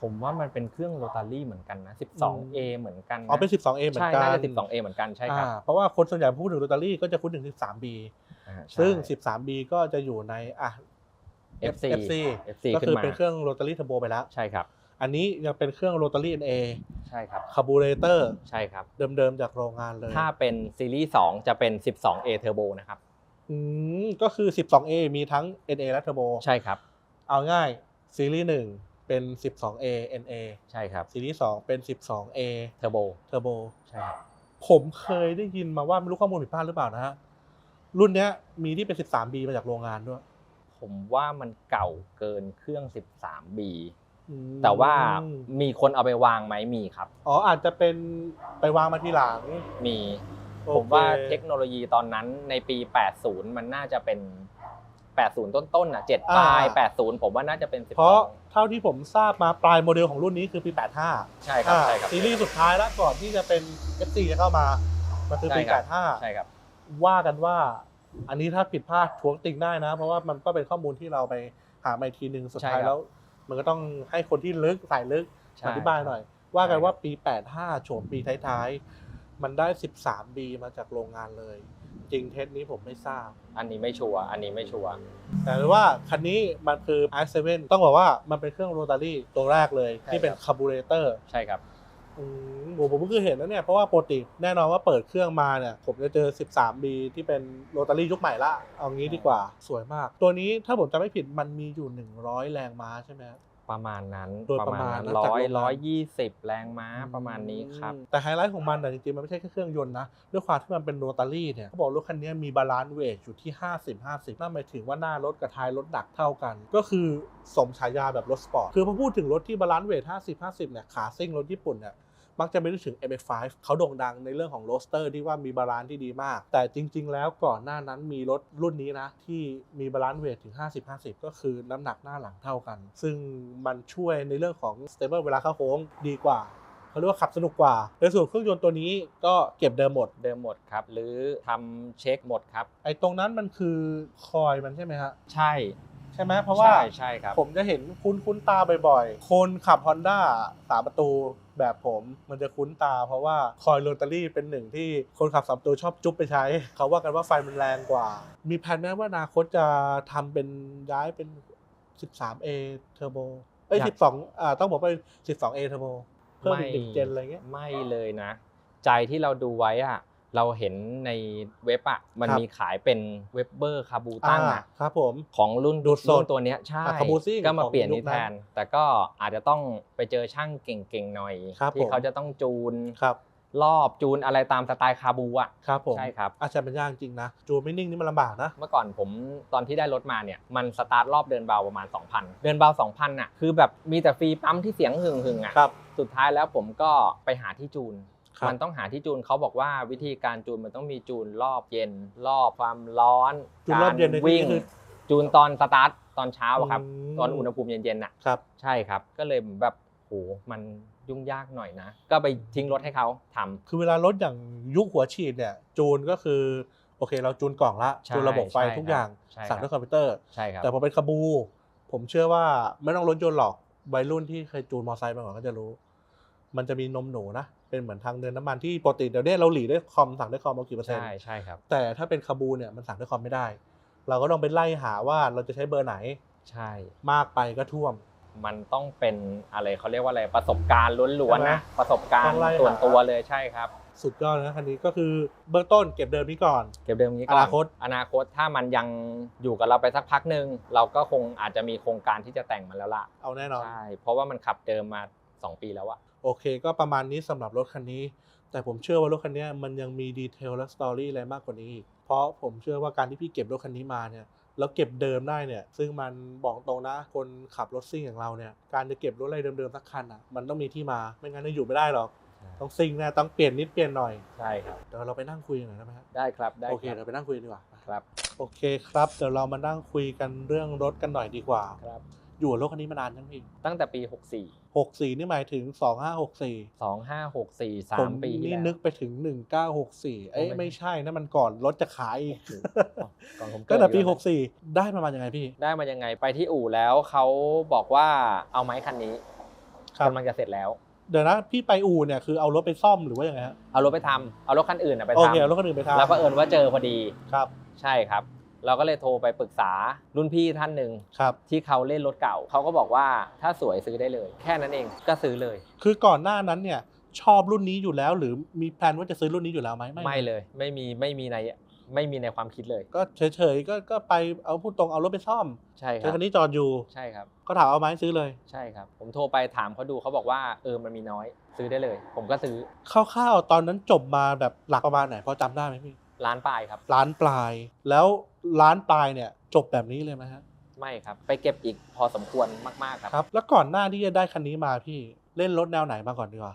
Speaker 2: ผมว่ามันเป็นเครื่องโรตารี่เหมือนกันนะ 12A เหมือนกันนะ
Speaker 1: อ๋อเป็น 12A เหมือน
Speaker 2: ใช่
Speaker 1: กัน
Speaker 2: น่าจะ 12A เหมือนกันใช่ครับ
Speaker 1: อ่าเพราะว่าคนส่วนใหญ่พูดถึงโรตารี่ก็จะพูดถึง 13B
Speaker 2: อ่าใช่
Speaker 1: ซึ่ง 13B ก็จะอยู่ในอะ
Speaker 2: FC
Speaker 1: FC
Speaker 2: FC
Speaker 1: ก็
Speaker 2: ขึ้
Speaker 1: คื
Speaker 2: น
Speaker 1: อ
Speaker 2: มา
Speaker 1: เป็นเครื่องโรตารี่เทอร์โบไปแล้ว
Speaker 2: ใช่ครับ
Speaker 1: อันนี้ยังเป็นเครื่องโรตารี่ NA
Speaker 2: ใช่ครับ
Speaker 1: คาร์บูเรเตอร์
Speaker 2: ใช่ครับ
Speaker 1: เดิมๆจากโรงงานเลย
Speaker 2: ถ้าเป็นซีรีส์ 2 จะเป็น 12A Turbo นะครับ
Speaker 1: อืม ก็คือ 12A มีทั้ง NA และ Turbo
Speaker 2: ใช่ครับ
Speaker 1: เอาง่ายซีรีส์ 1 เป็น 12A NA
Speaker 2: ใช่ครับ
Speaker 1: ซีรีส์ 2 เป็น 12A
Speaker 2: Turbo
Speaker 1: Turbo
Speaker 2: ใช่ครับ
Speaker 1: ผมเคยได้ยินมาว่าไม่รู้ข้อมูลผิดพลาดหรือเปล่านะฮะ รุ่นเนี้ยมีที่เป็น 13B มาจากโรงงานด้วย
Speaker 2: ผมว่ามันเก่าเกินเครื่อง 13B
Speaker 1: อืม
Speaker 2: แต่ว่ามีคนเอาไปวางไหมมีครับ
Speaker 1: อ๋ออาจจะเป็นไปวางมาทีหลัง
Speaker 2: มี
Speaker 1: โอ
Speaker 2: ผม
Speaker 1: เค
Speaker 2: ว่าเทคโนโลยีตอนนั้นในปี 80 มันน่าจะเป็น 80 ต้นๆอะ7ปลาย 80 ผมว่าน่าจะเป็น12
Speaker 1: เพราะเท่าที่ผมทราบมาปลายโมเดลของรุ่นนี้คือปี 85
Speaker 2: ใช่ครับใช่ครับ
Speaker 1: ซีรีส์สุดท้ายแล้วก่อนที่จะเป็น FC จะเข้ามา มันคือปี
Speaker 2: ใช่ครับ
Speaker 1: 85
Speaker 2: ใช่ครับ
Speaker 1: ว่ากันว่า อันนี้ถ้าผิดพลาดทวงติงได้นะ เพราะว่ามันก็เป็นข้อมูลที่เราไปหามาอีกทีหนึ่งสุดท้าย
Speaker 2: ใช่ครับ
Speaker 1: แล้ว มันก็ต้องให้คนที่ลึกสายลึก
Speaker 2: ใช่
Speaker 1: อธิบายหน่อย ว่ากัน
Speaker 2: ใช่ครับ
Speaker 1: ว่าปี 85โฉมปีท้ายๆ มันได้ 13B มาจากโรงงานเลย จริงเท็จนี้ผมไม่ทราบ
Speaker 2: อันนี้ไม่ชัวร์อันนี้ไม่ชัวร์
Speaker 1: แต่ว่าคันนี้มันคือ i7 ต้องบอกว่ามันเป็นเครื่องโรตารี่ตัวแรกเลย ที่เป็นคาร์บูเรเตอร์
Speaker 2: ใช่ครับ
Speaker 1: อืม ผมผมเพิ่งเคยเห็นนะเนี่ย เพราะว่าปกติแน่นอนว่าเปิดเครื่องมาเนี่ย ผมจะเจอ 13B ที่เป็นโรตารี่ยุคใหม่ละ เอางี้ดีกว่าสวยมาก ตัวนี้ถ้าผมจำไม่ผิดมันมีอยู่ 100 แรงม้าใช่ไหม
Speaker 2: ประมาณนั้น
Speaker 1: โดยประมาณ
Speaker 2: นั้น
Speaker 1: นะจาก
Speaker 2: ร้อย
Speaker 1: โรงงาน
Speaker 2: ร้อยยี่สิบแรงม้าประมาณนี้ครับ
Speaker 1: อืมแต่ไฮไลท์ของมันแต่จริงๆ มันไม่ใช่แค่เครื่องยนต์นะด้วยความที่มันเป็นโรตารี่เนี่ยเขาบอกรถคันนี้มีบาลานซ์เวทอยู่ที่ 50 50 นั่นหมายถึงว่าหน้ารถกับท้ายรถหนักเท่ากัน ก็คือสมฉายาแบบรถสปอร์ต คือพอพูดถึงรถที่บาลานซ์เวท50 50เนี่ยขาซิ่งรถญี่ปุ่นเนี่ย มักจะไม่นึกถึง MX5 เขาโด่งดังในเรื่องของโรสเตอร์ที่ว่ามีบาลานซ์ที่ดีมาก แต่จริง ๆ แล้วก่อนหน้านั้นมีรถรุ่นนี้นะ ที่มีบาลานซ์เวทถึง 50-50 ก็คือน้ำหนักหน้าหลังเท่ากัน ซึ่งมันช่วยในเรื่องของสเตเบิลเวลาเข้าโค้งดีกว่าเขาเรียกว่าขับสนุกกว่า ในส่วนเครื่องยนต์ตัวนี้ก็เก็บเดิมหมด
Speaker 2: เดิมหมดครับ หรือทำเช็คหมดครับ
Speaker 1: ไอ้ตรงนั้นมันคือคอยมันใช่ไหมฮะ
Speaker 2: ใช่
Speaker 1: ใช่ไหมเพราะว่า
Speaker 2: ใช่ใช่ครับ
Speaker 1: ผมจะเห็นคุ้นคุ้นตาบ่อยๆ คนขับ Honda สามประตู แบบผมมันจะคุ้นตา เพราะว่าคอยโรตารี่เป็นหนึ่งที่คนขับสามประตูชอบจุ๊บไปใช้ เขาว่ากันว่าไฟมันแรงกว่า มีแผนไหมว่าอนาคตจะทำเป็นย้ายเป็น 13A Turbo เอ้ย
Speaker 2: อยาก
Speaker 1: 12อ่าต้องบอกว่าเป็น 12A Turbo เพิ่มอีกหนึ่งเจนอะไรเงี้ย
Speaker 2: ไม่เลยนะ ใจที่เราดูไว้อะ เราเห็นในเว็บอะมัน
Speaker 1: ครับ
Speaker 2: มีขายเป็นเว็บเบอร์คาบูตั้ง
Speaker 1: อ่า
Speaker 2: อะ
Speaker 1: ครับผม
Speaker 2: ของรุ่น
Speaker 1: ดูดสด
Speaker 2: รุ่นตัวเนี้ยใช่
Speaker 1: อะ Kabusing
Speaker 2: ก็มาเปลี่ยน
Speaker 1: ของยุ
Speaker 2: นี่
Speaker 1: คนั้น
Speaker 2: แทน แต่ก็อาจจะต้องไปเจอช่างเก่งๆหน่อย
Speaker 1: ครับผม
Speaker 2: ที่เขาจะต้องจูน
Speaker 1: ครับ
Speaker 2: รอบจูนอะไรตามสไตล์คาบูอะ
Speaker 1: ครับผม
Speaker 2: ใช่ครับ
Speaker 1: อาจจะเป็นยากจริงนะ จูนไม่นิ่งนี่มันลำบากนะ
Speaker 2: เมื่อก่อนผมตอนที่ได้รถมาเนี่ย มันสตาร์ทรอบเดินเบาประมาณ 2,000 เดินเบา 2,000อะคือแบบมีแต่ฟรีปั๊มที่เสียงหึ่งหึ่งๆอะ
Speaker 1: ครับ
Speaker 2: สุดท้ายแล้วผมก็ไปหาที่จูน
Speaker 1: ครับ
Speaker 2: มันต้องหาที่จูนเขาบอกว่าวิธีการจูนมันต้องมีจูนรอบเย็น รอบความร้อน
Speaker 1: จูนรอบเย็นในที่
Speaker 2: วิ่ง
Speaker 1: นี้คือ
Speaker 2: จูนตอนสตาร์ทตอนเช้าอะครับ
Speaker 1: อืม
Speaker 2: ตอนอุณหภูมิเย็นๆอะ
Speaker 1: ครับ
Speaker 2: ใช่ครับ ก็เลยแบบโหมันยุ่งยากหน่อยนะ ก็ไปทิ้งรถให้เขาทำ
Speaker 1: คือเวลารถอย่างยุคหัวฉีดเนี่ย จูนก็คือโอเค เราจูนกล่องละ
Speaker 2: ใช่
Speaker 1: จูนระบบไฟ
Speaker 2: ใช่
Speaker 1: ทุกอย่าง
Speaker 2: ใช่ครับ
Speaker 1: สั่งด้วยคอมพิวเตอร์
Speaker 2: ใช่ครับ
Speaker 1: แต่พอเป็นคาบู ผมเชื่อว่าไม่ต้องรถยนต์หรอกวัยรุ่นที่เคยจูนมอเตอร์ไซค์มาก่อนก็จะรู้ มันจะมีนมหนูนะ เป็นเหมือนทางเดินน้ำมันที่ปกติเดี๋ยวเนี้เราหลีด้วยคอมสั่งด้วยคอมเอากี่เปอร์เซ็นต์
Speaker 2: ใช่ใช่ครับ
Speaker 1: แต่ถ้าเป็นคาบูเนี่ยมันสั่งด้วยคอมไม่ได้ เราก็ต้องไปไล่หาว่าเราจะใช้เบอร์ไหน
Speaker 2: ใช่
Speaker 1: มากไปก็ท่วม
Speaker 2: มันต้องเป็นอะไรเขาเรียกว่าอะไรประสบการณ์ล้วน
Speaker 1: ใช่ไหม
Speaker 2: ๆนะประสบการ
Speaker 1: ต้
Speaker 2: ณ์
Speaker 1: องไล่หา
Speaker 2: ส่วนตัวเลยใช่ครับ
Speaker 1: สุดยอดนะคันนี้ก็คือเบื้องต้นเก็บเดิมนี้ก่อน
Speaker 2: เก็บเดิมนี้ก่อน
Speaker 1: อนาคต
Speaker 2: อนาคตถ้ามันยังอยู่กับเราไปสักพักหนึ่งเราก็คงอาจจะมีโครงการที่จะแต่งมันแล้วล่ะ
Speaker 1: เอาแน่นอน
Speaker 2: ใช่เพราะว่ามันขับเดิมมา 2 ปีแล้วอะ
Speaker 1: โอเค ก็ประมาณนี้สำหรับรถคันนี้ แต่ผมเชื่อว่ารถคันนี้มันยังมีดีเทลและสตอรี่อะไรมากกว่านี้อีกเพราะผมเชื่อว่าการที่พี่เก็บรถคันนี้มาเนี่ยแล้วเก็บเดิมได้เนี่ย ซึ่งมันบอกตรงนะ คนขับรถซิ่งอย่างเราเนี่ย การจะเก็บรถอะไรเดิมๆสักคันอะ มันต้องมีที่มา ไม่งั้นจะอยู่ไม่ได้หรอก ต้องซิ่งแนะต้องเปลี่ยนนิดเปลี่ยนหน่อย
Speaker 2: ใช่ครับ
Speaker 1: เดี๋ยวเราไปนั่งคุยกันหน่อยได้ไหมฮะ
Speaker 2: ได้ครับ ได้
Speaker 1: โอเค
Speaker 2: ครั
Speaker 1: เดี๋ยว
Speaker 2: บ
Speaker 1: ไปนั่งคุยกันดีกว่า
Speaker 2: ครับ
Speaker 1: โอเคครับ เดี๋ยวเรามานั่งคุยกันเรื่องรถกันหน่อยดีกว่า
Speaker 2: ครับ
Speaker 1: อยู่กับรถคันนี้มานานยังพี่
Speaker 2: ตั้งแต่ปี 64
Speaker 1: หกสี่นี่หมายถึงสองห้าหกสี่
Speaker 2: 2564
Speaker 1: ผม
Speaker 2: 3ปีที่
Speaker 1: นี่
Speaker 2: แล้ว
Speaker 1: นึกไปถึง1964เอ้ย
Speaker 2: ไม่
Speaker 1: ไม่ใช่นะมันก่อนรถจะขายอีก
Speaker 2: ก่อนผมเกิ
Speaker 1: ตั้
Speaker 2: ด
Speaker 1: งแต่ปี
Speaker 2: อยู่นะ
Speaker 1: 64ได้ประมาณยังไงพี่
Speaker 2: ได้มายังไงไปที่อู่แล้วเขาบอกว่าเอาไหมคันนี้
Speaker 1: ครับ
Speaker 2: กำลังจะเสร็จแล้ว
Speaker 1: เดี๋ยวนะพี่ไปอู่เนี่ยคือเอารถไปซ่อมหรือว่ายังไงฮะ
Speaker 2: เอารถไปทำเอารถคันอื่นอะไป
Speaker 1: โอ
Speaker 2: ท
Speaker 1: เคเอารถคันอื่นไปำทำ
Speaker 2: แล้วก็เอิญว่าเจอพอดี
Speaker 1: ครับ
Speaker 2: ใช่ครับ เราก็เลยโทรไปปรึกษารุ่นพี่ท่านหนึ่ง
Speaker 1: ครับ
Speaker 2: ที่เขาเล่นรถเก่า เขาก็บอกว่าถ้าสวยซื้อได้เลย แค่นั้นเองก็ซื้อเลย
Speaker 1: คือก่อนหน้านั้นเนี่ยชอบรุ่นนี้อยู่แล้ว หรือมีแพลนว่าจะซื้อรุ่นนี้อยู่แล้วไหม
Speaker 2: ไม่เลย ไม่มีไม่มีในไม่มีในความคิดเลย
Speaker 1: ก็เฉยๆก็ก็ไปเอาพูดตรงเอารถไปซ่อม
Speaker 2: ใช่ค
Speaker 1: เจ
Speaker 2: รั
Speaker 1: อบคันนี้จอดอยู่
Speaker 2: ใช่ครับ
Speaker 1: ก็ถามเอาไหมซื้อเลย
Speaker 2: ใช่ครับ ผมโทรไปถามเขาดูเขาบอกว่าเออมันมีน้อย ซื้อได้เลย ผมก็ซื้อ
Speaker 1: คร่าวๆตอนนั้นจบมาแบบหลักประมาณไหนพอจำได้ไหมพี่
Speaker 2: ล้านปลายครับ
Speaker 1: ล้านปลาย แล้วล้านปลายเนี่ยจบแบบนี้เลยไหมฮะ
Speaker 2: ไม่ครับ ไปเก็บอีกพอสมควรมากๆครับ
Speaker 1: ครับ แล้วก่อนหน้าที่จะได้คันนี้มาพี่เล่นรถแนวไหนมาก่อนดีกว่า